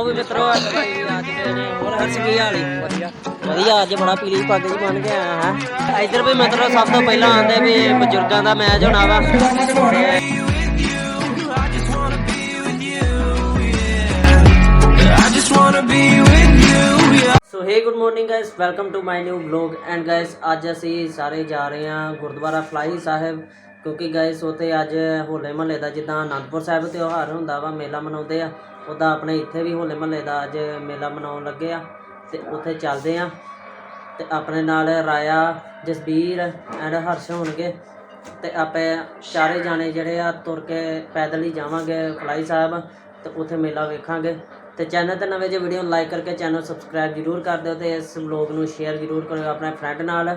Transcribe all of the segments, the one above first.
ਲਓ ਵੀ ਮਿੱਤਰੋ, ਅੱਜ ਹੋਰ ਹਰਸ਼ ਕੀ ਹਾਲ ਈ ਵਧੀਆ। ਵਧੀਆ, ਅੱਜ ਬੜਾ ਪੀਲੀ ਪੱਗ ਜੀ ਬਣ ਕੇ ਆਇਆ ਹੈ। ਇੱਧਰ ਵੀ ਮਿੱਤਰੋ, ਸਭ ਤੋਂ ਪਹਿਲਾਂ ਆਂਦੇ ਵੀ ਬਜ਼ੁਰਗਾਂ ਦਾ ਮੈਚ ਹੋਣਾ ਵਾ। So hey good morning guys welcome to my new vlog and guys ਅੱਜ ਅਸੀਂ ਸਾਰੇ ਜਾ ਰਹੇ ਹਾਂ ਗੁਰਦੁਆਰਾ ਫਲਾਈ ਸਾਹਿਬ, ਕਿਉਂਕਿ ਗਾਇਸ ਉਥੇ ਅੱਜ ਹੋਲੇ ਮਹੱਲੇ ਦਾ ਜਿੱਦਾਂ ਅਨੰਦਪੁਰ ਸਾਹਿਬ ਤਿਉਹਾਰ ਹੁੰਦਾ ਵਾ, ਮੇਲਾ ਮਨਾਉਂਦੇ ਆ। ਉੱਦਾਂ ਆਪਣੇ ਇੱਥੇ ਵੀ ਹੋਲੇ ਮਹੱਲੇ ਦਾ ਅੱਜ ਮੇਲਾ ਮਨਾਉਣ ਲੱਗੇ ਆ ਅਤੇ ਉੱਥੇ ਚੱਲਦੇ ਹਾਂ ਅਤੇ ਆਪਣੇ ਨਾਲ ਰਾਇਆ, ਜਸਬੀਰ ਐਂਡ ਹਰਸ਼ ਹੋਣਗੇ। ਅਤੇ ਆਪੇ ਚਾਰੇ ਜਾਣੇ ਜਿਹੜੇ ਆ ਤੁਰ ਕੇ ਪੈਦਲ ਹੀ ਜਾਵਾਂਗੇ ਫਲਾਈ ਸਾਹਿਬ ਅਤੇ ਉੱਥੇ ਮੇਲਾ ਵੇਖਾਂਗੇ। ਤੇ ਚੈਨਲ ਤੇ ਨਵੇਂ ਜੇ ਵੀਡੀਓ ਨੂੰ ਲਾਈਕ ਕਰਕੇ ਚੈਨਲ ਸਬਸਕ੍ਰਾਈਬ ਜਰੂਰ ਕਰ ਦਿਓ ਤੇ ਇਸ ਵਲੌਗ ਨੂੰ ਸ਼ੇਅਰ ਜਰੂਰ ਕਰਿਓ ਆਪਣੇ ਫਰੈਂਡ ਨਾਲ।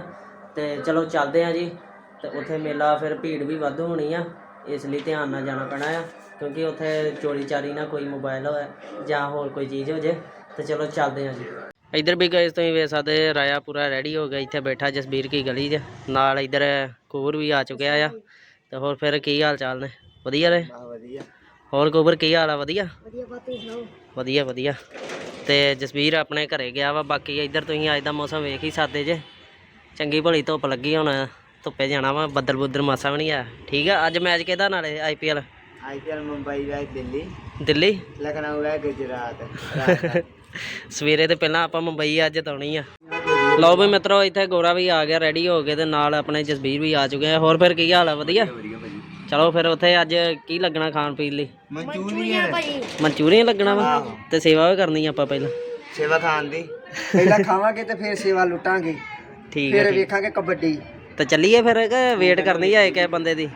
ਤੇ ਚਲੋ ਚੱਲਦੇ ਆ ਜੀ ਤੇ ਉੱਥੇ ਮੇਲਾ ਫਿਰ ਭੀੜ ਵੀ ਵੱਧ ਹੋਣੀ ਆ, ਇਸ ਲਈ ਧਿਆਨ ਨਾਲ ਜਾਣਾ ਪੈਣਾ ਆ। ਕਿਉਂਕਿ ਉੱਥੇ ਚੋਰੀ ਚਾਰੀ ਨਾ ਕੋਈ ਮੋਬਾਈਲ ਹੋਏ ਜਾਂ ਹੋਰ ਕੋਈ ਚੀਜ਼ ਹੋ ਜੇ ਤੇ ਚਲੋ ਚੱਲਦੇ ਆ ਜੀ। ਇੱਧਰ ਵੀ ਗਏ ਤੁਸੀਂ ਵੇਖ ਸਕਦੇ ਰਾਇਆ ਪੂਰਾ ਰੈਡੀ ਹੋ ਗਿਆ ਇੱਥੇ ਬੈਠਾ ਜਸਬੀਰ ਕੀ ਗਲੀ 'ਚ। ਨਾਲ ਇੱਧਰ ਕੋਰ ਵੀ ਆ ਚੁੱਕਿਆ ਆ। ਤੇ ਹੋਰ ਫਿਰ ਕੀ ਹਾਲ ਚਾਲ ਨੇ? ਵਧੀਆ ਨੇ? ਵਧੀਆ। ਹੋਰ ਕੋਬਰ ਕੀ ਹਾਲ ਆ? ਵਧੀਆ? ਵਧੀਆ ਬਾਤੀ ਸੁਣਾਓ? ਵਧੀਆ ਵਧੀਆ। ਤੇ ਜਸਬੀਰ ਆਪਣੇ ਘਰੇ ਗਿਆ ਵਾ ਬਾਕੀ ਇੱਧਰ ਤੁਸੀਂ ਅੱਜ ਦਾ ਮੌਸਮ ਵੇਖ ਹੀ ਸਕਦੇ ਜੇ। ਚੰਗੀ ਭਲੀ ਧੁੱਪ ਲੱਗੀ ਹੁਣ ਧੁੱਪੇ ਜਾਣਾ ਵਾ ਬੱਦਲ ਬੁੱਦਰ ਮਾਸਾ ਵੀ ਨਹੀਂ ਆ ਠੀਕ ਆ ਅੱਜ ਮੈਚ ਕਿਹਦਾ ਨਾਲੇ ਆਈਪੀਐਲ आईपीएल मुंबई है दिल्ली ਦਿੱਲੀ लखनऊ है गुजरात राजस्थान। ਸਵੇਰੇ ਤੇ ਪਹਿਲਾਂ ਆਪਾਂ ਮੁੰਬਈ ਅੱਜ ਤਾਉਣੀ ਆ ਲਓ ਵੀ ਮਿੱਤਰੋ ਇੱਥੇ ਗੋਰਾ ਵੀ ਆ ਗਿਆ ਰੈਡੀ ਹੋ ਕੇ ਤੇ ਨਾਲ ਆਪਣੇ ਜਸਬੀਰ ਵੀ ਆ ਚੁੱਕੇ ਆ ਹੋਰ ਫਿਰ ਕੀ ਹਾਲ ਆ ਵਧੀਆ ਚਲੋ ਫਿਰ ਉੱਥੇ ਅੱਜ ਕੀ ਲੱਗਣਾ ਖਾਣ ਪੀਣ ਲਈ ਮਨਚੂਰੀਅਨ ਲੱਗਣਾ ਵਾ ਤੇ ਸੇਵਾ ਵੀ ਕਰਨੀ ਆ ਆਪਾਂ ਪਹਿਲਾਂ ਸੇਵਾ ਖਾਣ ਦੀ ਪਹਿਲਾਂ ਖਾਵਾਂਗੇ ਤੇ ਫਿਰ ਸੇਵਾ ਲੁੱਟਾਂਗੇ ਠੀਕ ਹੈ ਫਿਰ ਠੀਕ ਵੇਖਾਂਗੇ ਕਬੱਡੀ ਤੇ ਚੱਲੀਏ ਫਿਰ ਕਿ ਵੇਟ ਕਰਨੀ ਹੈ ਇੱਕ ਬੰਦੇ ਦੀ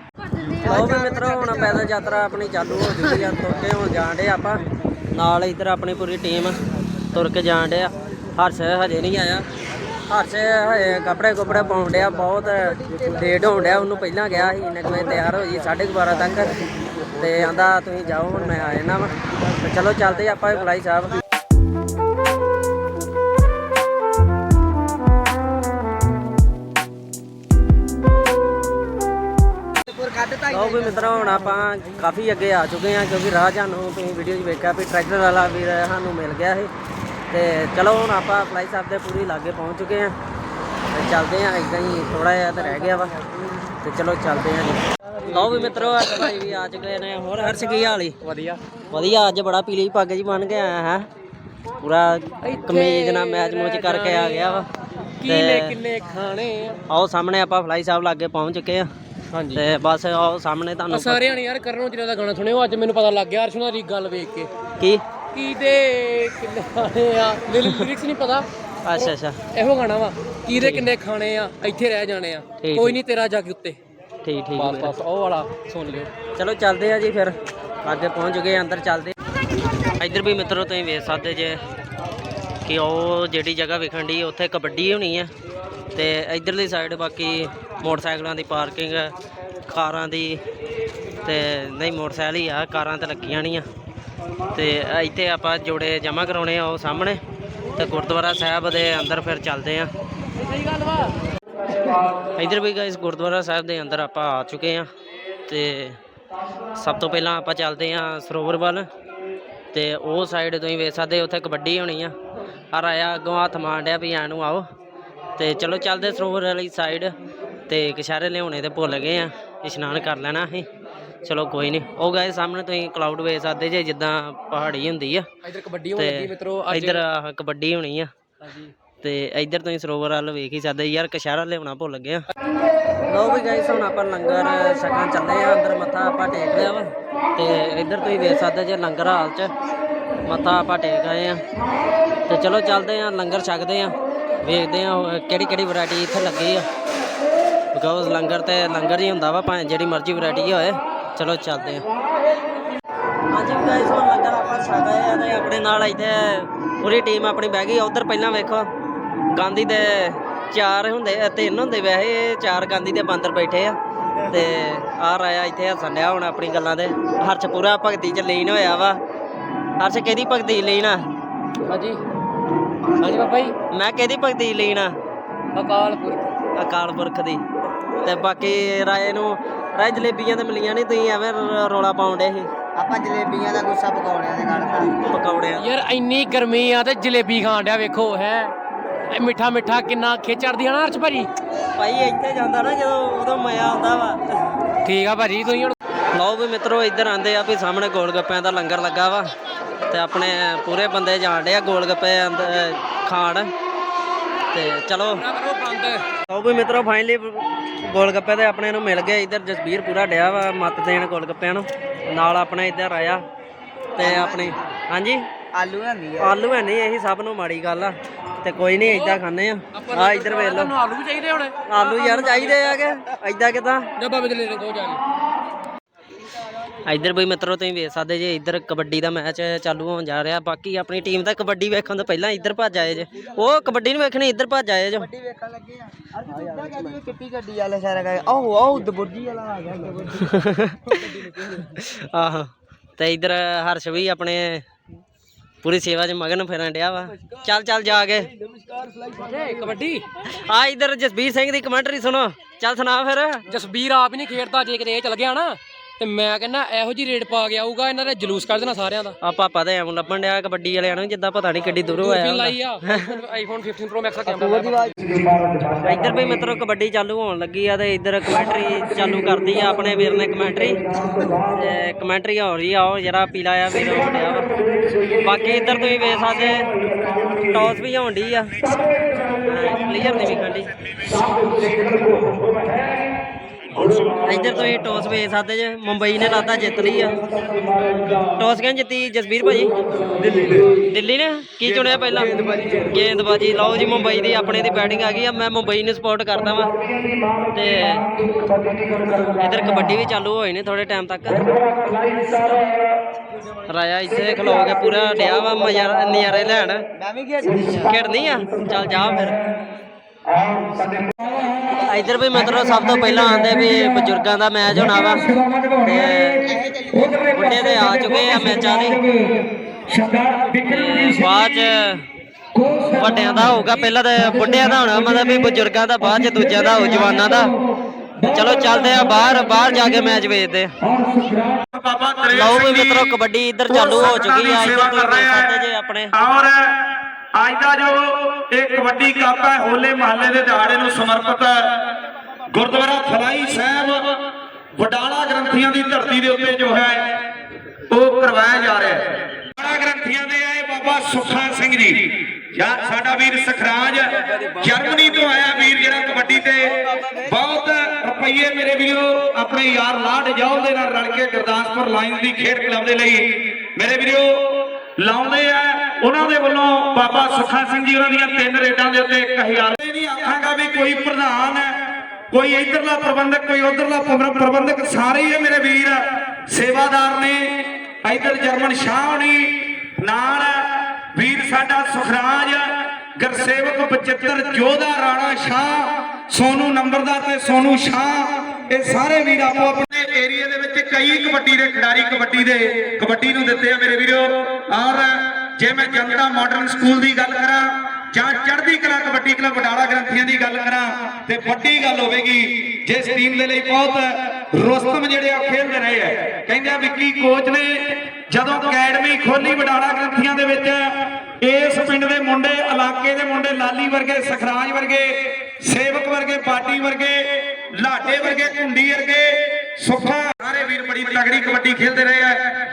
ਲਓ ਵੀ ਮਿੱਤਰੋ, ਹੁਣ ਪੈਦਲ ਯਾਤਰਾ ਆਪਣੀ ਚਾਲੂ ਹੋ ਚੁੱਕੀ ਆ। ਤੁਰ ਕੇ ਹੁਣ ਜਾਣ ਡੇ ਆਪਾਂ। ਨਾਲ ਇੱਧਰ ਆਪਣੀ ਪੂਰੀ ਟੀਮ ਤੁਰ ਕੇ ਜਾਣ ਡੇ ਆ। ਹਰਸ਼ ਹਜੇ ਨਹੀਂ ਆਇਆ। ਹਰਸ਼ ਹਜੇ ਕੱਪੜੇ ਕੁਪੜੇ ਪਾਉਣ ਡਿਆ। ਬਹੁਤ ਲੇਟ ਹੋਣ ਡਿਆ। ਉਹਨੂੰ ਪਹਿਲਾਂ ਗਿਆ ਸੀ, ਇੰਨੇ ਕੁ ਵਜੇ ਤਿਆਰ ਹੋ ਜੀ 12:30 ਤੱਕ। ਤੇ ਆਂਦਾ, ਤੁਸੀਂ ਜਾਓ, ਹੁਣ ਮੈਂ ਆ ਜਾਣਾ ਵਾ। ਚਲੋ, ਚੱਲਦੇ ਆਪਾਂ ਫਲਾਈ ਸਾਹਿਬ। ਲਓ ਵੀ ਮਿੱਤਰੋ ਹੁਣ ਆਪਾਂ ਕਾਫੀ ਅੱਗੇ ਆ ਚੁੱਕੇ ਹਾਂ ਕਿਉਂਕਿ ਰਾਹ ਜਾਨੂੰ ਤੁਸੀਂ ਵੀਡੀਓ 'ਚ ਵੇਖਿਆ ਵੀ ਟਰੈਕਟਰ ਵਾਲਾ ਵੀਰ ਸਾਨੂੰ ਮਿਲ ਗਿਆ ਸੀ। ਤੇ ਚਲੋ ਹੁਣ ਆਪਾਂ ਫਲਾਈ ਸਾਹਿਬ ਦੇ ਪੂਰੀ ਲਾਗੇ ਪਹੁੰਚ ਚੁੱਕੇ ਹਾਂ। ਤੇ ਚੱਲਦੇ ਹਾਂ ਇਦਾਂ ਹੀ ਥੋੜਾ ਜਿਹਾ ਤਾਂ ਰਹਿ ਗਿਆ ਵਾ। ਤੇ ਚਲੋ ਚੱਲਦੇ ਹਾਂ ਜੀ। ਲਓ ਵੀ ਮਿੱਤਰੋ ਅੱਜ ਭਾਈ ਵੀ ਆ ਚੁੱਕੇ ਨੇ। ਹੋਰ ਹਰਸ਼ ਕੀ ਹਾਲ ਈ ਵਧੀਆ। ਵਧੀਆ ਅੱਜ ਬੜਾ ਪੀਲੀ ਪੱਗ ਜੀ ਬਣ ਕੇ ਆਇਆ ਹੈ। ਪੂਰਾ ਕਮੀਜ਼ ਨਾਲ ਮੈਚ ਮੂਚ ਕਰਕੇ ਆ ਗਿਆ ਵਾ। ਕਿੰਨੇ ਕਿੰਨੇ ਖਾਣੇ ਆਓ ਸਾਹਮਣੇ ਆਪਾਂ ਫਲਾਈ ਸਾਹਿਬ ਲਾਗੇ ਪਹੁੰਚ ਚੁੱਕੇ ਆ ਹਾਂਜੀ। ਤੇ ਬਸ ਆਓ ਸਾਹਮਣੇ ਤੁਹਾਨੂੰ ਸਾਰਿਆਂ ਨੇ ਯਾਰ ਕਰਨ ਔਜਲਾ ਦਾ ਗਾਣਾ ਸੁਣਿਓ ਅੱਜ ਮੈਨੂੰ ਪਤਾ ਲੱਗ ਗਿਆ ਅਰਸ਼ਨਾ ਦੀ ਗੱਲ ਵੇਖ ਕੇ। ਕੀ? ਕੀ ਦੇ ਕਿੰਨੇ ਖਾਣੇ ਆ? ਲਿਰਿਕਸ ਨਹੀਂ ਪਤਾ? ਅੱਛਾ ਅੱਛਾ। ਇਹੋ ਗਾਣਾ ਵਾ ਕੀ ਦੇ ਕਿੰਨੇ ਖਾਣੇ ਆ ਇੱਥੇ ਰਹਿ ਜਾਣੇ ਆ। ਕੋਈ ਨਹੀਂ ਤੇਰਾ ਜੱਗ ਉੱਤੇ। ਠੀਕ ਠੀਕ। ਬਸ। ਬਸ ਉਹ ਵਾਲਾ ਸੁਣ ਲਿਓ। ਚਲੋ ਚੱਲਦੇ ਆ ਜੀ ਫਿਰ। ਅੱਗੇ ਪਹੁੰਚ ਗਏ ਅੰਦਰ ਚੱਲਦੇ ਇੱਧਰ ਵੀ ਮਿੱਤਰੋ ਤੁਸੀਂ ਵੇਖ ਸਕਦੇ ਜੇ। ਕਿ ਉਹ ਜਿਹੜੀ ਜਗ੍ਹਾ ਵਿਖਣ ਦੀ ਉੱਥੇ ਕਬੱਡੀ ਹੋਣੀ ਆ। ਤੇ ਇੱਧਰਲੀ ਸਾਈਡ ਬਾਕੀ ਮੋਟਰਸਾਈਕਲਾਂ ਦੀ ਪਾਰਕਿੰਗ ਕਾਰਾਂ ਦੀ, ਤੇ ਨਹੀਂ, ਮੋਟਰਸਾਈਕਲ ਹੀ ਆ, ਕਾਰਾਂ ਤੇ ਲੱਗੀਆਂ ਨਹੀਂ ਆ ਤੇ ਇੱਥੇ ਆਪਾਂ ਜੋੜੇ ਜਮ੍ਹਾਂ ਕਰਾਉਣੇ ਆ, ਉਹ ਸਾਹਮਣੇ। ਤੇ ਗੁਰਦੁਆਰਾ ਸਾਹਿਬ ਦੇ ਅੰਦਰ ਫਿਰ ਚੱਲਦੇ ਆ। ਸਹੀ ਇੱਧਰ ਵੀ ਗਾਇਸ ਗੁਰਦੁਆਰਾ ਸਾਹਿਬ ਦੇ ਅੰਦਰ ਆਪਾਂ ਆ ਚੁੱਕੇ ਆ। ਤੇ ਸਭ ਤੋਂ ਪਹਿਲਾਂ ਆਪਾਂ ਚੱਲਦੇ ਆ ਸਰੋਵਰ ਵੱਲ। ਤੇ ਉਹ ਸਾਈਡ ਤੁਸੀਂ ਵੇਖ ਸਕਦੇ ਉੱਥੇ ਕਬੱਡੀ ਹੋਣੀ ਆ। ਆ ਰਾਇਆ ਅੱਗੋਂ ਹੱਥ ਮਾਰਨ ਡਿਆ ਵੀ ਐਂ ਨੂੰ ਆਓ। ਤੇ ਚਲੋ ਚੱਲਦੇ ਸਰੋਵਰ ਵਾਲੀ ਸਾਈਡ ਤੇ ਕਸ਼ਾਰੇ ਲਿਆਉਣੇ ਤੇ ਭੁੱਲ ਗਏ ਆ। ਇਸ਼ਨਾਨ ਕਰ ਲੈਣਾ ਅਸੀਂ। ਚਲੋ ਕੋਈ ਨਹੀਂ ਉਹ ਗਾਇਸ ਸਾਹਮਣੇ ਤੁਸੀਂ ਕਲਾਊਡ ਵੇਖ ਸਕਦੇ ਜੇ ਜਿੱਦਾਂ ਪਹਾੜੀ ਹੁੰਦੀ ਆ। ਇੱਧਰ ਕਬੱਡੀ ਹੋਣ ਲੱਗੀ ਮਿੱਤਰੋ ਅੱਜ ਇੱਧਰ ਕਬੱਡੀ ਹੋਣੀ ਆ। ਹਾਂਜੀ। ਤੇ ਇੱਧਰ ਤੁਸੀਂ ਸਰੋਵਰ ਵੱਲ ਵੇਖ ਹੀ ਸਕਦੇ ਯਾਰ ਕਸ਼ਹਿਰਾ ਲਿਆਉਣਾ ਭੁੱਲ ਗਏ ਆ। ਲਓ ਵੀ ਗਾਇਸ ਹੁਣ ਆਪਾਂ ਲੰਗਰ ਛਕਣ ਚੱਲੇ ਆ। ਅੰਦਰ ਮੱਥਾ ਆਪਾਂ ਟੇਕ ਲਿਆ ਵਾ। ਤੇ ਇੱਧਰ ਤੁਸੀਂ ਵੇਖ ਸਕਦੇ ਜੇ ਲੰਗਰ ਹਾਲ 'ਚ। ਮੱਥਾ ਆਪਾਂ ਟੇਕ ਆਏ ਆ। ਤੇ ਚਲੋ ਚੱਲਦੇ ਆ, ਲੰਗਰ ਛਕਦੇ ਆ। ਵੇਖਦੇ ਆ ਕਿਹੜੀ ਕਿਹੜੀ ਵੈਰਾਈਟੀ ਇੱਥੇ ਲੱਗੀ ਆ। ਬਿਕਾਜ਼ ਲੰਗਰ ਤੇ ਲੰਗਰ ਹੀ ਹੁੰਦਾ ਵਾ, ਭਾਵੇਂ ਜਿਹੜੀ ਮਰਜ਼ੀ ਵੈਰਾਈਟੀ ਹੋਏ। ਚਲੋ ਚੱਲਦੇ ਆ। ਹਾਂਜੀ ਗਾਇਸ ਹੁਣ ਲੰਗਰ ਆਪਾਂ ਛਕ ਆਏ ਆ ਤੇ ਆਪਣੇ ਨਾਲ ਇੱਥੇ ਪੂਰੀ ਟੀਮ ਆਪਣੀ ਬਹਿ ਗਈ ਉਧਰ ਪਹਿਲਾਂ ਵੇਖੋ, ਗਾਂਧੀ ਦੇ ਚਾਰ ਹੁੰਦੇ ਤਿੰਨ ਹੁੰਦੇ ਵੈਸੇ ਚਾਰ ਗਾਂਧੀ ਦੇ ਬਾਂਦਰ ਬੈਠੇ ਆ। ਤੇ ਆ ਰਾਇਆ ਇੱਥੇ ਹੱਸਣ ਡਿਆ ਹੁਣ ਆਪਣੀ ਗੱਲਾਂ ਦੇ। ਹਰਚ ਪੂਰਾ ਭਗਤੀ ਚ ਲੀਨ ਹੋਇਆ ਵਾ। ਹਰਚ ਕਿਹਦੀ ਭਗਤੀ ਆ ਹਾਂਜੀ। ਹਾਂਜੀ ਬਾਬਾ ਜੀ। ਮੈਂ ਕਿਹਦੀ ਭਗਤੀ ਆ ਅਕਾਲ ਪੁਰਖ। ਅਕਾਲ ਪੁਰਖ ਦੀ। ਤੇ ਬਾਕੀ ਰਾਏ ਨੂੰ ਰਾਏ ਜਲੇਬੀਆਂ ਤੇ ਮਿਲੀਆਂ ਨਹੀਂ ਤੁਸੀਂ ਐਵੇਂ ਰੌਲਾ ਪਾਉਂਦੇ ਸੀ? ਆਪਾਂ ਜਲੇਬੀਆਂ ਦਾ ਗੁੱਸਾ ਪਕੌੜਿਆਂ ਦੇ ਕੱਢਦਾ ਪਕੌੜਿਆਂ ਯਾਰ ਇੰਨੀ ਗਰਮੀ ਆ ਤੇ ਜਲੇਬੀ ਖਾਣ ਡਿਆ ਵੇਖੋ ਹੈ। ਇਹ ਮਿੱਠਾ ਮਿੱਠਾ ਕਿੰਨਾ ਖਿੱਚ ਚੜਦੀ ਆ ਨਾ ਅਰਸ਼ ਭਾਜੀ। ਭਾਈ ਇੱਥੇ ਜਾਂਦਾ ਨਾ ਜਦੋਂ ਉਦੋਂ ਮਜ਼ਾ ਆਉਂਦਾ ਵਾ। ਠੀਕ ਆ ਭਾਜੀ ਤੁਸੀਂ ਹੁਣ ਲਓ ਵੀ ਮਿੱਤਰੋ ਇੱਧਰ ਆਂਦੇ ਆ ਵੀ ਸਾਹਮਣੇ ਗੋਲ ਗੱਪਿਆਂ ਦਾ ਲੰਗਰ ਲੱਗਾ ਵਾ। ਤੇ ਆਪਣੇ ਪੂਰੇ ਬੰਦੇ ਜਾਣ ਡੇ ਆ ਗੋਲ ਗੱਪੇ ਅੰਦਰ ਖਾਣ। ਤੇ ਚਲੋ। ਲਓ ਵੀ ਮਿੱਤਰੋ ਫਾਈਨਲੀ ਗੋਲ ਗੱਪੇ ਤੇ ਆਪਣੇ ਨੂੰ ਮਿਲ ਗਏ। ਇੱਧਰ ਜਸਬੀਰ ਪੂਰਾ ਡਿਆ ਵਾ ਮੱਤ ਦੇਣ ਗੋਲ ਗੱਪਿਆਂ ਨੂੰ। ਨਾਲ ਆਪਣੇ ਇੱਧਰ ਆਇਆ। ਤੇ ਆਪਣੀ ਹਾਂਜੀ? ਆਲੂ ਹੁੰਦੀ ਆ ਆਲੂ ਹੈ ਨਹੀਂ ਇਹੀ ਸਭ ਨੂੰ ਮਾੜੀ ਗੱਲ ਆ। ਤੇ ਕੋਈ ਨਹੀਂ ਏਦਾਂ ਖਾਣੇ ਆ। ਆ ਇੱਧਰ ਵੇਖ ਲਓ। ਤੁਹਾਨੂੰ ਆਲੂ ਵੀ ਚਾਹੀਦੇ ਹੁਣ। ਆਲੂ ਯਾਰ ਚਾਹੀਦੇ ਆ ਕਿ ਏਦਾਂ ਕਿਦਾਂ? ਜਾਂ ਬਾਬੇ ਜਲੇ ਕੋ ਜਾ ਕੇ। ਇੱਧਰ ਬਈ ਮਿੱਤਰੋ ਤੁਸੀਂ ਵੇਖ ਸਕਦੇ ਜੇ ਇੱਧਰ ਕਬੱਡੀ ਦਾ ਮੈਚ ਚਾਲੂ ਹੋਣ ਜਾ ਰਿਹਾ ਬਾਕੀ ਆਪਣੀ ਟੀਮ ਤਾਂ ਕਬੱਡੀ ਵੇਖਣ ਤੋਂ ਪਹਿਲਾਂ ਇੱਧਰ ਭੱਜ ਆਏ ਜੇ। ਉਹ ਕਬੱਡੀ ਨੂੰ ਵੇਖਣੀ ਇੱਧਰ ਭੱਜ ਆਏ ਜੋ। ਗੱਡੀ ਵੇਖਣ ਲੱਗੇ ਆ। ਅੱਜ ਸਿੱਧਾ ਕਹਿ ਦਈਏ ਕਿੱਟੀ ਗੱਡੀ ਵਾਲਾ ਸਾਰਾ ਕਹਿ ਆਹੋ ਆਹੋ ਦਬੁਰਜੀ ਵਾਲਾ ਆ ਗਿਆ। ਦਬੁਰਜੀ ਆਹੋ ਤੇ ਇੱਧਰ ਹਰਸ਼ ਵੀ ਆਪਣੇ ਪੂਰੀ ਸੇਵਾ 'ਚ ਮਗਨ ਫਿਰਨ ਡਿਆ ਵਾ। ਚੱਲ ਚੱਲ ਜਾ ਕੇ। ਕਬੱਡੀ। ਆ ਇੱਧਰ ਜਸਬੀਰ ਸਿੰਘ ਦੀ ਕਮੈਂਟਰੀ ਸੁਣੋ। ਚੱਲ ਸੁਣਾ ਫਿਰ। ਜਸਬੀਰ ਆਪ ਹੀ ਨਹੀਂ ਖੇਡਦਾ ਜੇ ਕਿਤੇ ਇਹ ਚਲ ਗਿਆ ਨਾ। ਤੇ ਮੈਂ ਕਹਿੰਦਾ ਇਹੋ ਜੀ ਰੇਡ ਪਾ ਕੇ ਆਊਗਾ ਇਹਨਾਂ ਨੇ ਜਲੂਸ ਕੱਢ ਦੇਣਾ ਸਾਰਿਆਂ ਦਾ। ਆ ਪਾਪਾ ਤੇ ਐਵੇਂ ਲੱਭਣ ਡਿਆ ਕਬੱਡੀ ਵਾਲਿਆਂ ਨੂੰ ਜਿੱਦਾਂ ਪਤਾ ਨਹੀਂ ਕਿੱਡੀ ਦੂਰੋਂ ਆਇਆ ਵੀ ਹੁੰਦਾ। ਲਾਈ ਆ ਆਈਫੋਨ 15 ਪ੍ਰੋ ਮੈਕਸ ਦਾ ਕੈਮਰਾ ਇੱਧਰ ਵੀ ਮਿੱਤਰੋ ਕਬੱਡੀ ਚਾਲੂ ਹੋਣ ਲੱਗੀ ਆ ਤੇ ਇੱਧਰ ਕਮੈਂਟਰੀ ਚਾਲੂ ਕਰਦੀ ਆ ਆਪਣੇ ਵੀਰ ਨੇ ਕਮੈਂਟਰੀ। ਤੇ ਕਮੈਂਟਰੀ ਹੋ ਰਹੀ ਆ ਉਹ ਜਿਹੜਾ ਪੀਲਾ ਆ ਵੀਰ ਹੋ ਰਿਹਾ ਵਾ। ਬਾਕੀ ਇੱਧਰ ਤੁਸੀਂ ਵੇਖ ਸਕਦੇ ਟੌਸ ਵੀ ਹੋਣ ਡਈ ਆ। ਕਲੀਅਰ ਨਹੀਂ ਵਿਕਣ ਡਈ ਇੱਧਰ ਤੁਸੀਂ ਟੌਸ ਵੇਖ ਸਕਦੇ ਜੇ। ਮੁੰਬਈ ਨੇ ਲਾਤਾ ਜਿੱਤ ਲਈ ਆ। ਟੌਸ ਕਿਹਨ ਜਿੱਤੀ? ਜਸਬੀਰ ਭਾਜੀ। ਦਿੱਲੀ ਦਿੱਲੀ ਨੇ? ਕੀ ਚੁਣਿਆ ਪਹਿਲਾਂ? ਗੇਂਦਬਾਜੀ। ਲਓ ਜੀ ਮੁੰਬਈ ਦੀ ਆਪਣੇ ਦੀ ਬੈਟਿੰਗ ਆ ਗਈ ਆ। ਮੈਂ ਮੁੰਬਈ ਨੂੰ ਸਪੋਰਟ ਕਰਦਾ ਵਾਂ। ਤੇ ਇੱਧਰ ਕਬੱਡੀ ਵੀ ਚਾਲੂ ਹੋਈ ਨੇ ਥੋੜੇ ਟਾਈਮ ਤੱਕ। ਰਾਇਆ ਇੱਥੇ ਖਲੋ ਕੇ ਪੂਰਾ ਡਿਆ ਵਾ ਮਜ਼ਾ ਨਜ਼ਾਰੇ ਲੈਣ। ਮੈਂ ਵੀ ਖੇਡਣੀ ਆ? ਚੱਲ ਜਾ ਫਿਰ। ਇੱਧਰ ਵੀ ਮਤਲਬ ਸਭ ਤੋਂ ਪਹਿਲਾਂ ਆਂਦੇ ਵੀ ਬਜ਼ੁਰਗਾਂ ਦਾ ਮੈਚ ਹੋਣਾ ਵਾ ਤੇ ਬੁੱਢੇ ਤੇ ਆ ਚੁੱਕੇ ਆ ਮੈਚਾਂ ਦੇ। ਬਾਅਦ ਵੱਡਿਆਂ ਦਾ ਹੋਊਗਾ, ਪਹਿਲਾਂ ਤਾਂ ਬੁੱਢਿਆਂ ਦਾ ਹੋਣਾ, ਮਤਲਬ ਵੀ ਬਜ਼ੁਰਗਾਂ ਦਾ, ਬਾਅਦ ਚ ਦੂਜਿਆਂ ਦਾ ਹੋਊ, ਜਵਾਨਾਂ ਦਾ। ਚਲੋ ਚੱਲਦੇ ਆ ਬਾਹਰ ਬਾਹਰ ਜਾ ਕੇ ਮੈਚ ਵੇਚਦੇ ਆ। ਲਓ ਵੀ ਮਿੱਤਰੋ, ਕਬੱਡੀ ਇੱਧਰ ਚਾਲੂ ਹੋ ਚੁੱਕੀ ਆ, ਇੱਧਰ ਤੁਸੀਂ ਦੇਖ ਸਕਦੇ ਜੇ ਆਪਣੇ। ਔਰ ਅੱਜ ਦਾ ਜੋ ਇਹ ਕਬੱਡੀ ਕੱਪ ਹੈ, ਹੋਲੇ ਮਹੱਲੇ ਦੇ ਦਿਹਾੜੇ ਨੂੰ ਸਮਰਪਿਤ ਹੈ, ਗੁਰਦੁਆਰਾ ਫਲਾਈ ਸਾਹਿਬ ਵਡਾਲਾ ਗ੍ਰੰਥੀਆਂ ਦੀ ਧਰਤੀ ਦੇ ਉੱਤੇ ਜੋ ਹੈ, ਉਹ ਕਰਵਾਇਆ ਜਾ ਰਿਹਾ ਹੈ। ਵਡਾਲਾ ਗ੍ਰੰਥੀਆਂ ਦੇ ਆਏ ਬਾਬਾ ਸੁਖਾ ਸਿੰਘ ਜੀ, ਜਾਂ ਸਾਡਾ ਵੀਰ ਸਖਰਾਜ, ਜਰਮਨੀ ਤੋਂ ਆਇਆ ਵੀਰ ਜਿਹੜਾ ਕਬੱਡੀ ਤੇ। ਬਹੁਤ ਰੁਪਈਏ ਮੇਰੇ ਵੀਰੋ, ਆਪਣੇ ਯਾਰ ਲਾਡ ਜੌਲ ਦੇ ਨਾਲ ਰਲ ਕੇ ਗੁਰਦਾਸਪੁਰ ਲਾਇਨਸ ਦੀ ਖੇਡ ਕਲੱਬ ਦੇ ਲਈ। ਮੇਰੇ ਵੀਰੋ, ਲਾਉਂਦੇ ਆ ਉਹਨਾਂ ਦੇ ਵੱਲੋਂ ਬਾਬਾ ਸੁਖਾ ਸਿੰਘ ਜੀ ਉਹਨਾਂ ਦੀਆਂ ਤਿੰਨ ਰੇਟਾਂ ਦੇ ਉੱਤੇ 1000 ਨਹੀਂ ਆਖਾਂਗਾ ਵੀ ਕੋਈ ਪ੍ਰਧਾਨ ਹੈ, ਕੋਈ ਇਧਰਲਾ ਪ੍ਰਬੰਧਕ, ਕੋਈ ਉਧਰਲਾ ਪ੍ਰਬੰਧਕ ਸਾਰੇ ਹੀ ਮੇਰੇ ਵੀਰ ਸੇਵਾਦਾਰ ਨੇ, ਇਧਰ ਜਰਮਨ ਸ਼ਾਹ ਹੋਣੀ, ਨਾਲ ਵੀਰ ਸਾਡਾ ਸੁਖਰਾਜ, ਗੁਰਸੇਵਕ ਬਚਿੱਤਰ ਜੋਧਾ ਰਾਣਾ ਸ਼ਾਹ, ਸੋਨੂ ਨੰਬਰਦਾਰ ਤੇ ਸੋਨੂ ਸ਼ਾਹ, ਇਹ ਸਾਰੇ ਵੀਰ ਆਪੋ ਆਪਣੇ ਏਰੀਆ ਦੇ ਵਿੱਚ ਕਈ ਕਬੱਡੀ ਦੇ ਖਿਡਾਰੀ ਕਬੱਡੀ ਦੇ ਕਬੱਡੀ ਨੂੰ ਦਿੱਤੇ ਆ ਮੇਰੇ ਵੀਰੋ। ਔਰ ਜੇ ਮੈਂ ਜਨਤਾ ਮਾਡਰਨ ਸਕੂਲ ਦੀ ਗੱਲ ਕਰਾਂ, ਜਾਂ ਚੜ੍ਹਦੀ ਕਲਾ ਕਬੱਡੀ ਕਲੱਬ ਬਡਾਲਾ ਗ੍ਰੰਥੀਆਂ ਦੀ ਗੱਲ ਕਰਾਂ, ਤੇ ਵੱਡੀ ਗੱਲ ਹੋਵੇਗੀ ਜਿਸ ਟੀਮ ਦੇ ਲਈ ਬਹੁਤ ਰੁਸਤਮ ਜਿਹੜੇ ਆ ਖੇਡਦੇ ਰਹੇ ਆ। ਕਹਿੰਦੇ ਆ ਵਿੱਕੀ ਕੋਚ ਨੇ, ਜਦੋਂ ਅਕੈਡਮੀ ਖੋਲੀ ਬਡਾਲਾ ਗ੍ਰੰਥੀਆਂ ਦੇ ਵਿੱਚ, ਇਸ ਪਿੰਡ ਦੇ ਮੁੰਡੇ, ਇਲਾਕੇ ਦੇ ਮੁੰਡੇ ਲਾਲੀ ਵਰਗੇ, ਸਖਰਾਜ ਵਰਗੇ, ਸੇਵਕ ਵਰਗੇ, ਪਾਟੀ ਵਰਗੇ, ਲਾਡੇ ਵਰਗੇ ਕੁੰਡੀ ਵਰਗੇ ਸੁੱਖਾ। ਸਾਰੇ ਵੀਰ ਬੜੀ ਤਗੜੀ ਕਬੱਡੀ ਖੇਡਦੇ ਰਹੇ ਆ।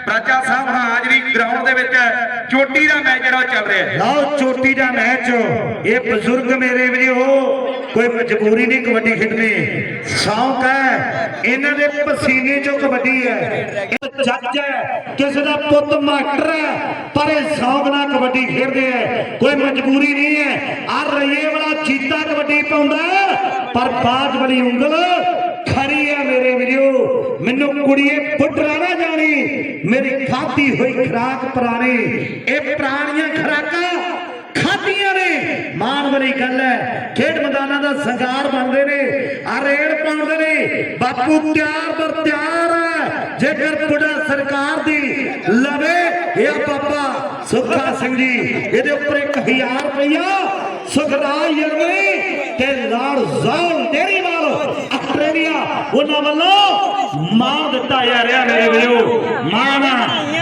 ਰਾਜਾ ਸਾਹਿਬ ਹਾਜ਼ਰੀ ਗਰਾਊਂਡ ਦੇ ਵਿੱਚ ਚੋਟੀ ਦਾ ਮੈਚ ਜਿਹੜਾ ਚੱਲ ਰਿਹਾ ਹੈ। ਲਓ ਚੋਟੀ ਦਾ ਮੈਚ। ਇਹ ਬਜ਼ੁਰਗ ਮੇਰੇ ਵੀਰੋ ਕੋਈ ਮਜਬੂਰੀ ਨਹੀਂ ਕਬੱਡੀ ਖੇਡਣੀ। ਸ਼ੌਂਕ ਹੈ। ਇਹਨਾਂ ਦੇ ਪਸੀਨੇ ਚੋਂ ਕਬੱਡੀ ਹੈ। ਇਹ ਜੱਜ ਹੈ। ਕਿਸੇ ਦਾ ਪੁੱਤ ਮਾਸਟਰ ਹੈ। ਪਰ ਇਹ ਸ਼ੌਂਕ ਨਾਲ ਕਬੱਡੀ ਖੇਡਦੇ ਹੈ। ਕੋਈ ਮਜਬੂਰੀ ਨਹੀਂ ਹੈ। ਆ ਰਈਏ ਵਾਲਾ ਚੀਤਾ ਕਬੱਡੀ ਪਾਉਂਦਾ ਹੈ, ਪਰ ਬਾਜ ਵਾਲੀ ਉਂਗਲ ਖਰੀ ਹੈ ਮੈਨੂੰ ਕੁੜੀਏ ਪੁੱਟਣਾ ਜਾਣੀ, ਮੇਰੀ ਖਾਧੀ ਹੋਈ ਖਰਾਕ ਪੁਰਾਣੀ। ਇਹ ਪੁਰਾਣੀਆਂ ਖਰਾਕਾਂ ਖਾਧੀਆਂ ਨੇ। ਮਾਣ ਵਾਲੀ ਗੱਲ ਹੈ, ਖੇਡ ਮੈਦਾਨਾਂ ਦਾ ਸੰਗਾਰ ਬਣਦੇ ਨੇ, ਆ ਰੇਡ ਪਾਉਂਦੇ ਨੇ। ਬਾਪੂ ਤਿਆਰ ਪਰ ਤਿਆਰ ਹੈ, ਜੇਕਰ ਬੁੜਾ ਸਰਕਾਰ ਦੀ ਲਵੇ, ਇਹ ਪਾਪਾ ਸੁਖਾ ਸਿੰਘ ਜੀ, ਇਹਦੇ ਉੱਪਰ 1000 ਰੁਪਇਆ ਸੁਖਰਾਜ ਜਰਮਨੀ ਤੇ ਲਾਲ ਜ਼ੌਲ ਡੇਰੀ ਉਹਨਾਂ ਵੱਲੋਂ ਮਾਣ ਦਿੱਤਾ ਜਾ ਰਿਹਾ ਮੇਰੇ ਵੀਰੋ। ਮਾਣ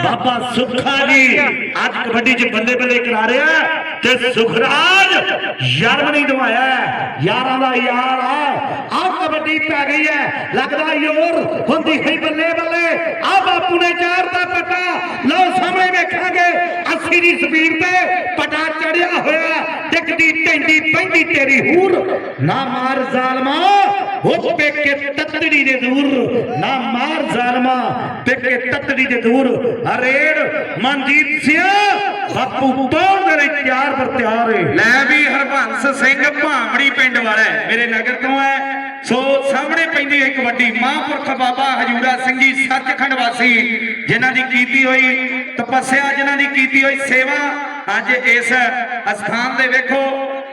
ਬਾਬਾ ਸੁੱਖਾ ਜੀ ਅੱਜ ਕਬੱਡੀ 'ਚ ਬੱਲੇ ਬੱਲੇ ਕਰਾ ਰਿਹਾ ਤੇ ਸੁਖਰਾਜ ਜਰਮਨੀ ਤੋਂ ਆਇਆ ਹੈ। ਯਾਰਾਂ ਦਾ ਯਾਰ ਆ। ਆ ਕਬੱਡੀ ਪੈ ਗਈ ਹੈ। ਲੱਗਦਾ ਯੋਰ ਹੁੰਦੀ ਹੋਈ ਬੱਲੇ ਬੱਲੇ। ਆ ਬਾਪੂ ਨੇ ਚਾਰਤਾ ਪਟਾ ਲਓ ਸਾਹਮਣੇ ਵੇਖਾਂਗੇ। 80 ਦੀ ਸਪੀਡ ਤੇ ਪਟਾ ਚੜਿਆ ਹੋਇਆ ਟਿਕਦੀ ਟੈਂਦੀ ਪੈਂਦੀ ਤੇਰੀ ਹੂਰ। ਨਾ ਮਾਰ ਜ਼ਾਲਮਾ, ਉਹ ਪੇਕੇ ਤਤੜੀ ਦੇ ਦੂਰ। ਨਾ ਮਾਰ ਜ਼ਾਲਮਾ, ਪੇਕੇ ਤਤੜੀ ਦੇ ਦੂਰ। ਹਰੇੜ ਮਨਜੀਤ ਸਿੰਘ ਬਾਪੂ ਬਹੁਤ ਦੇ ਲਈ ਤਿਆਰ ਪਰ ਤਿਆਰ ਏ? ਲੈ ਵੀ ਹਰਬੰਸ ਸਿੰਘ ਭਾਂਬੜੀ ਪਿੰਡ ਵਾਲਾ ਮੇਰੇ ਨਗਰ ਤੋਂ ਹੈ। ਸੋ ਸਾਹਮਣੇ ਪੈਂਦੀ ਹੈ ਕਬੱਡੀ ਮਹਾਂਪੁਰਖ ਬਾਬਾ ਹਜੂਰਾ ਸਿੰਘ ਜੀ, ਸੱਚਖੰਡ ਵਾਸੀ, ਜਿਨ੍ਹਾਂ ਦੀ ਕੀਤੀ ਹੋਈ ਤਪੱਸਿਆ, ਜਿਨ੍ਹਾਂ ਦੀ ਕੀਤੀ ਹੋਈ ਸੇਵਾ। ਅੱਜ ਇਸ ਅਸਥਾਨ ਦੇ ਵੇਖੋ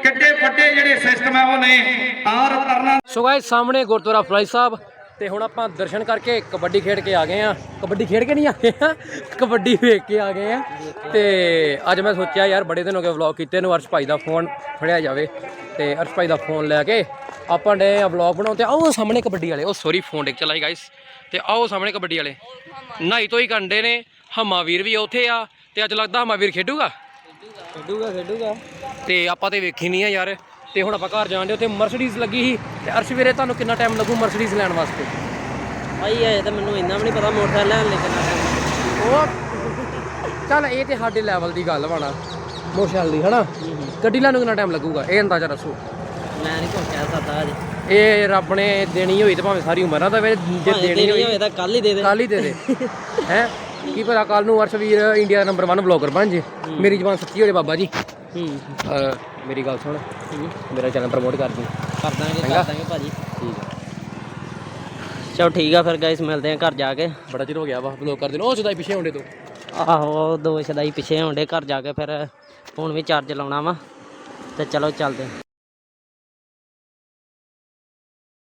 ਕਿੱਡੇ ਵੱਡੇ ਜਿਹੜੇ ਸਿਸਟਮ ਹੈ ਉਹ ਨੇ। ਆਰ ਤਰਨਾ ਸੋ ਗਾਇਸ ਸਾਹਮਣੇ ਗੁਰਦੁਆਰਾ ਫਲਾਈ ਸਾਹਿਬ ਤੇ ਹੁਣ ਆਪਾਂ ਦਰਸ਼ਨ ਕਰਕੇ ਕਬੱਡੀ ਖੇਡ ਕੇ ਆ ਗਏ ਆ ਕਬੱਡੀ ਖੇਡ ਕੇ ਨਹੀਂ ਆਏ ਆ ਕਬੱਡੀ ਵੇਖ ਕੇ ਆ ਗਏ ਆ ਤੇ ਅੱਜ ਮੈਂ ਸੋਚਿਆ ਯਾਰ ਬੜੇ ਦਿਨ ਹੋ ਗਏ ਵਲੌਗ ਕੀਤੇ ਨੂੰ ਅਰਸ਼ ਭਾਈ ਦਾ ਫੋਨ ਫੜਿਆ ਜਾਵੇ। ਤੇ ਅਰਸ਼ ਭਾਈ ਦਾ ਫੋਨ ਲੈ ਕੇ ਆਪਾਂ ਡੇ ਆ ਵਲੌਗ ਬਣਾਉਣ ਤੇ ਆਓ ਸਾਹਮਣੇ ਕਬੱਡੀ ਵਾਲੇ। ਉਹ ਸੌਰੀ ਫੋਨ ਡਿੱਗ ਚਲਾਈ ਗਾਇਸ ਤੇ ਆਓ ਸਾਹਮਣੇ ਕਬੱਡੀ ਵਾਲੇ। ਨਹਾਈ ਤੋਂ ਹੀ ਕੰਡੇ ਨੇ। ਹਮਾ ਵੀਰ ਵੀ ਉੱਥੇ ਆ ਤੇ ਅੱਜ ਲੱਗਦਾ ਹਮਾ ਵੀਰ ਖੇਡੂਗਾ। ਖੇਡੂਗਾ ਖੇਡੂਗਾ। ਤੇ ਆਪਾਂ ਤੇ ਵੇਖੀ ਨਹੀਂ ਆ ਯਾਰ। ਤੇ ਹੁਣ ਆਪਾਂ ਘਰ ਜਾਣ ਦੇ ਉੱਥੇ ਮਰਸੀਡੀਜ਼ ਲੱਗੀ ਸੀ। ਤੇ ਅਰਸ਼ ਵੀਰੇ ਤੁਹਾਨੂੰ ਕਿੰਨਾ ਟਾਈਮ ਲੱਗੂ ਮਰਸੀਡੀਜ਼ ਲੈਣ ਵਾਸਤੇ? ਭਾਈ ਇਹ ਤਾਂ ਮੈਨੂੰ ਇੰਨਾ ਵੀ ਨਹੀਂ ਪਤਾ ਮੋਟਰਸਾਈਕਲ ਲੈਣ ਲਈ ਕਿੰਨਾ ਉਹ ਚੱਲ ਇਹ ਤੇ ਸਾਡੇ ਲੈਵਲ ਦੀ ਗੱਲ ਵਾ ਨਾ। ਮੋਸ਼ਲ ਦੀ ਹਨਾ? ਗੱਡੀ ਲੈਣ ਨੂੰ ਕਿੰਨਾ ਟਾਈਮ ਲੱਗੂਗਾ? ਇਹ ਅੰਦਾਜ਼ਾ ਦੱਸੋ। ਮੈਂ ਨਹੀਂ ਕੁਝ ਕਹਿ ਸਕਦਾ ਅਜੇ ਇਹ ਰੱਬ ਨੇ ਦੇਣੀ ਹੋਈ ਤੇ ਭਾਵੇਂ ਸਾਰੀ ਉਮਰ ਨਾ ਦੇਵੇ ਜੇ ਦੇਣੀ ਹੋਈ ਤਾਂ ਕੱਲ ਹੀ ਦੇ ਦੇ। ਕੱਲ ਹੀ ਦੇ ਦੇ। ਹੈ? ਕੀ ਪਤਾ ਕੱਲ ਨੂੰ ਅਰਸ਼ ਵੀਰ ਇੰਡੀਆ ਦਾ ਨੰਬਰ 1 ਬਲੌਗਰ ਬਣ ਜੇ। ਮੇਰੀ ਜ਼ਬਾਨ ਸੱਚੀ ਹੋ ਜੇ ਬਾਬਾ ਜੀ। ਅਹ ਮੇਰੀ ਗੱਲ ਸੁਣ। ਮੇਰਾ ਚੈਨਲ ਪ੍ਰਮੋਟ ਕਰ ਦੀ। ਕਰ ਦਾਂਗੇ। ਕਰ ਦਾਂਗੇ ਭਾਜੀ। ਠੀਕ ਆ। ਚਲੋ ਠੀਕ ਆ ਫਿਰ ਗਾਇਸ ਮਿਲਦੇ ਆ ਘਰ ਜਾ ਕੇ। ਬੜਾ ਚਿਰ ਹੋ ਗਿਆ ਵਾ ਬਲੌਗ ਕਰਦੇ ਨੂੰ। ਉਹ ਸਦਾਈ ਪਿੱਛੇ ਹੁੰਦੇ ਤੋਂ। ਆਹੋ ਦੋ ਛਦਾਈ ਪਿੱਛੇ ਹੁੰਦੇ ਘਰ ਜਾ ਕੇ ਫਿਰ। ਫੋਨ ਵੀ ਚਾਰਜ ਲਾਉਣਾ ਵਾ। ਤੇ ਚਲੋ ਚੱਲਦੇ ਆ।